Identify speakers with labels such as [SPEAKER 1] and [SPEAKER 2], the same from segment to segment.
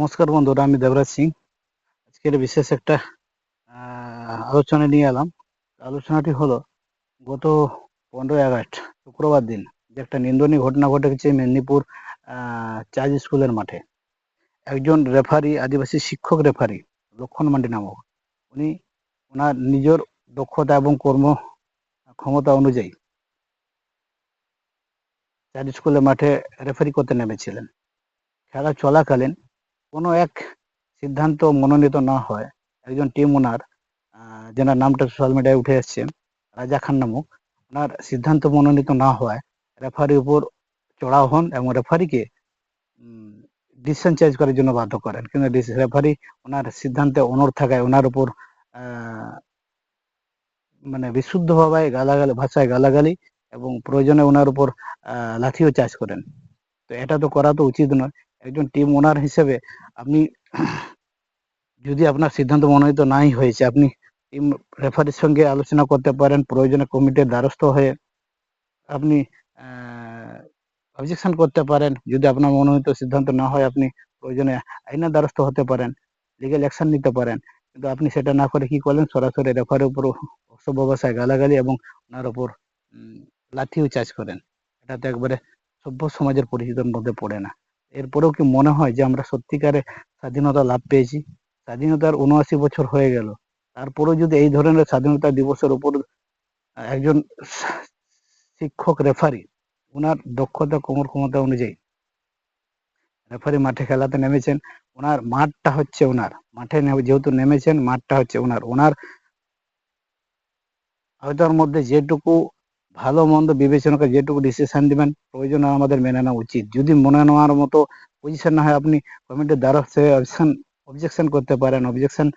[SPEAKER 1] নমস্কার বন্ধুরা, আমি দেবরাজ সিং। আজকের বিশেষ একটা আলোচনা নিয়ে এলাম। আলোচনাটি হলো, গত পনেরোই আগস্ট, শুক্রবার দিন, যে একটা নিন্দনীয় ঘটনা ঘটে গেছে মেদিনীপুর চার্জ স্কুলের মাঠে। একজন রেফারি, আদিবাসী শিক্ষক রেফারি, লক্ষণ মান্ডি নামক, উনি ওনার নিজের দক্ষতা এবং কর্ম, ক্ষমতা অনুযায়ী চার্জ স্কুলের মাঠে রেফারি করতে নেমেছিলেন। খেলা চলাকালীন কোনো এক সিদ্ধান্ত মনোনীত না হয়। একজন টিম ওনার যেনার নামটা সোশ্যাল মিডিয়ায় উঠে এসছে, রাজা খান নামক, ওনার সিদ্ধান্ত মনোনীত না হওয়ায় রেফারির উপর চড়াও হন এবং রেফারিকে ডিসিশন চেঞ্জ করার জন্য বাধ্য করেন। কিন্তু রেফারি ওনার সিদ্ধান্তে অনড় থাকায় ওনার উপর মানে বিশুদ্ধভাবে গালাগালি, ভাষায় গালাগালি এবং প্রয়োজনে ওনার উপর লাঠিও চার্জ করেন। তো এটা তো করা তো উচিত নয়। একজন টিম ওনার হিসেবে আপনি যদি আপনার সিদ্ধান্ত মনোনীত নাই হয়েছে, আপনি টিম রেফারির সঙ্গে আলোচনা করতে পারেন, প্রয়োজনে কমিটির দ্বারস্থ হয়ে আপনি অবজেকশন করতে পারেন। যদি আপনার মনোনীত সিদ্ধান্ত না হয়, আপনি প্রয়োজনে আইনের দ্বারস্থ হতে পারেন লিগেল অ্যাকশন নিতে পারেন। কিন্তু আপনি সেটা না করে কি করলেন? সরাসরি রেফারের উপর অসভ্য গালাগালি এবং ওনার উপর লাঠিও চার্জ করেন। এটা তো একবারে সভ্য সমাজের পরিচিতির মধ্যে পড়ে না। এরপরেও কি মনে হয় যে আমরা সত্যিকারে স্বাধীনতা লাভ পেয়েছি? স্বাধীনতার উনআশি বছর হয়ে গেল। তারপরেও যদি এই ধরনের স্বাধীনতা দিবসের উপর একজন শিক্ষক রেফারি ওনার দক্ষতা কোমর ক্ষমতা অনুযায়ী রেফারি মাঠে খেলাতে নেমেছেন ওনার মাঠটা হচ্ছে ওনার মাঠে যেহেতু নেমেছেন, মাঠটা হচ্ছে ওনার ওনার হয়তো মধ্যে যেটুকু ভালো মন্দ বিবেচনা করে যেটুকু ডিসিশন দিবেন, প্রয়োজন আমাদের মেনে নেওয়া উচিত। যদি মনে নেওয়ার মতো পজিশন না হয়, আপনি কমিটির অবজেকশন অবজেকশন করতে পারেন। অবজেকশন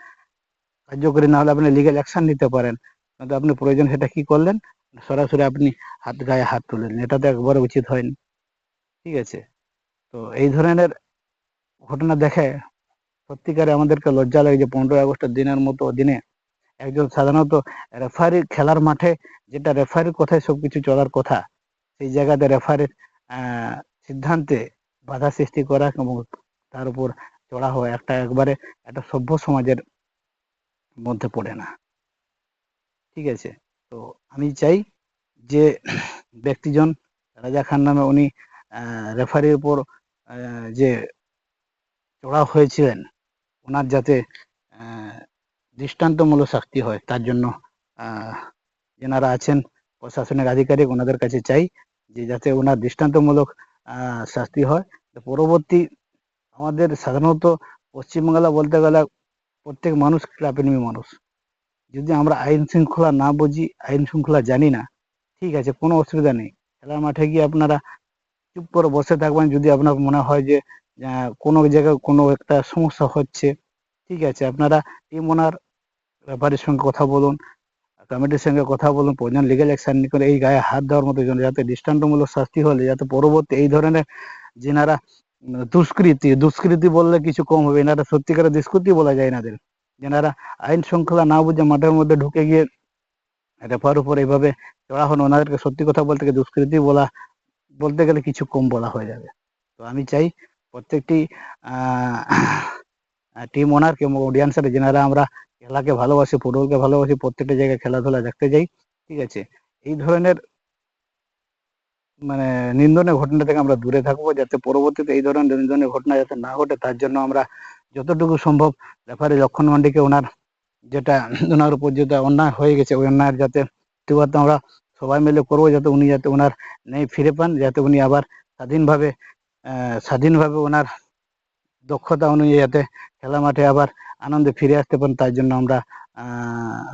[SPEAKER 1] কার্যকরী না হলে আপনি লিগেল অ্যাকশন নিতে পারেন। কিন্তু আপনি প্রয়োজন সেটা কি করলেন? সরাসরি আপনি হাত গায়ে হাত তুললেন। এটা তো একবারে উচিত হয়নি। ঠিক আছে? তো এই ধরনের ঘটনা দেখে সত্যিকারে আমাদেরকে লজ্জা লাগে যে পনেরোই আগস্টের দিনের মতো দিনে একজন সাধারণত রেফারি খেলার মাঠে যেটা রেফারির কথায় সবকিছু চলার কথা, সেই জায়গাতে রেফারির সিদ্ধান্তে বাধা সৃষ্টি করা এবং তার উপর চড়া হওয়া একটা একবারে একটা সভ্য সমাজের মধ্যে পড়ে না। ঠিক আছে? তো আমি চাই যে ব্যক্তিজন, রাজা খান নামে উনি রেফারির উপর যে চড়া হয়েছিলেন ওনার যাতে দৃষ্টান্তমূলক শাস্তি হয়। তার জন্য যেনারা আছেন প্রশাসনিক আধিকারিক, ওনাদের কাছে চাই যে যাতে ওনার দৃষ্টান্তমূলক শাস্তি হয়। পরবর্তী, আমাদের সাধারণত পশ্চিমবাংলা বলতে গেলে প্রত্যেক মানুষ ক্লাবপ্রেমী মানুষ। যদি আমরা আইন শৃঙ্খলা না বুঝি, আইন শৃঙ্খলা জানি না, ঠিক আছে, কোনো অসুবিধা নেই। খেলার মাঠে গিয়ে আপনারা চুপ করে বসে থাকবেন। যদি আপনার মনে হয় যে কোনো জায়গায় কোনো একটা সমস্যা হচ্ছে, ঠিক আছে, আপনারা টিম ওনার ব্যাপারের সঙ্গে কথা বলুন, কমিটির সঙ্গে কথা বলুন, প্রয়োজন লিগেল অ্যাকশন করে এই গায়ে হাত দেওয়ার মতো যাতে দৃষ্টান্তমূলক শাস্তি হলে, যাতে পরবর্তী এই ধরনের যেনারা দুষ্কৃতি দুষ্কৃতি বললে কিছু কম হবে, এনারা সত্যিকারের দুষ্কৃতি বলা যায় এনাদের। যেনারা আইন শৃঙ্খলা না বুঝে মাঠের মধ্যে ঢুকে গিয়ে রেফার উপর এইভাবে চড়া হন, ওনাদেরকে সত্যি কথা বলতে গেলে দুষ্কৃতি বলা, বলতে গেলে কিছু কম বলা হয়ে যাবে। তো আমি চাই প্রত্যেকটি টিম ওনারকে অডিয়েন্সের যেনারা আমরা খেলাকে ভালোবাসি, ফুটবলকে ভালোবাসি, প্রত্যেকটা জায়গায় খেলাধুলা দেখতে যাই, ঠিক আছে? এই ধরনের মানে নিন্দনীয় ঘটনা থেকে আমরা দূরে থাকব, যাতে পরবর্তীতে এই ধরনের নিন্দনীয় ঘটনা যাতে না ঘটে, তার জন্য আমরা যতটুকু সম্ভব রেফারি লক্ষণ মান্ডিকে ওনার যেটা, ওনার উপর যেটা অন্যায় হয়ে গেছে, ওই অন্যায়ের যাতে প্রতিবাদ আমরা সবাই মিলে করব, যাতে উনি যাতে ওনার নেই ফিরে পান, যাতে উনি আবার স্বাধীনভাবে স্বাধীনভাবে ওনার দক্ষতা অনুযায়ী যাতে খেলা মাঠে আবার আনন্দে ফিরে আসতে পারেন তার জন্য আমরা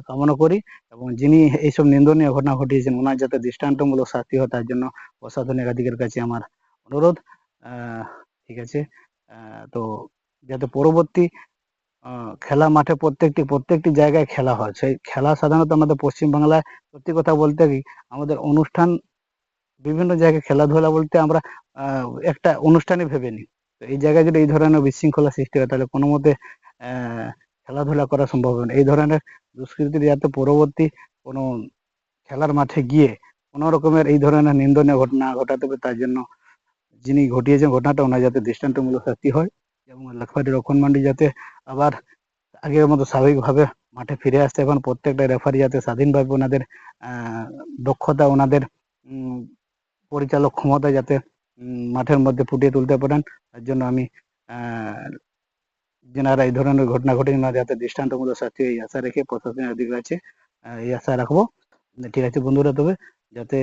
[SPEAKER 1] কামনা করি। এবং যিনি এইসব নিন্দনীয় ঘটনা ঘটিয়েছেন, ওনার যাতে দৃষ্টান্তমূলক শাস্তি হয় তার জন্য প্রশাসনিক আধিকারিকের কাছে আমার অনুরোধ। ঠিক আছে। তো যাতে পরবর্তী খেলা মাঠে প্রত্যেকটি প্রত্যেকটি জায়গায় খেলা হয়। সেই খেলা সাধারণত আমাদের পশ্চিম বাংলায় সত্যি কথা বলতে কি, আমাদের অনুষ্ঠান বিভিন্ন জায়গায় খেলাধুলা বলতে আমরা একটা অনুষ্ঠানই ভেবে নিই। এই জায়গায় যদি এই ধরনের বিশৃঙ্খলা সৃষ্টি হয়, তাহলে কোনো মতে খেলাধুলা করা সম্ভব হবে না। এই ধরনের দুষ্কৃতির যাতে পরবর্তী কোনো খেলার মাঠে গিয়ে কোনো রকমের এই ধরনের নিন্দনীয় ঘটনা ঘটাতে হবে তার জন্য যিনি ঘটিয়েছেন ঘটনাটা, ওনার যাতে দৃষ্টান্তমূলক শাস্তি হয় এবং লেখপাটি রক্ষণ মান্ডি যাতে আবার আগের মতো স্বাভাবিকভাবে মাঠে ফিরে আসতে এখন প্রত্যেকটা রেফারি যাতে স্বাধীনভাবে ওনাদের দক্ষতা, ওনাদের পরিচালক ক্ষমতা যাতে মাঠের মধ্যে ফুটিয়ে তুলতে পারেন। তার জন্য আমি যেনারা এই ধরনের ঘটনা ঘটে না যাতে দৃষ্টান্তমূলক শাস্তি এই আশা রেখে প্রশাসনের দিকে আছে এই আশা রাখব। ঠিক আছে বন্ধুরা, তবে যাতে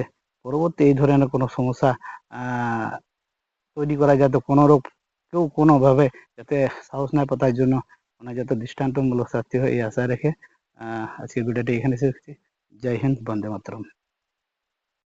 [SPEAKER 1] পরবর্তী এই ধরনের কোনো সমস্যা তৈরি করা যাতে কোনো রূপ কেউ কোনোভাবে যাতে সাহস না পায়, তার জন্য ওনার যাতে দৃষ্টান্তমূলক শাস্তি হয় এই আশা রেখে আজকের ভিডিওটি এখানে শেষ করছি। জয় হিন্দ, বন্দে মাতরম।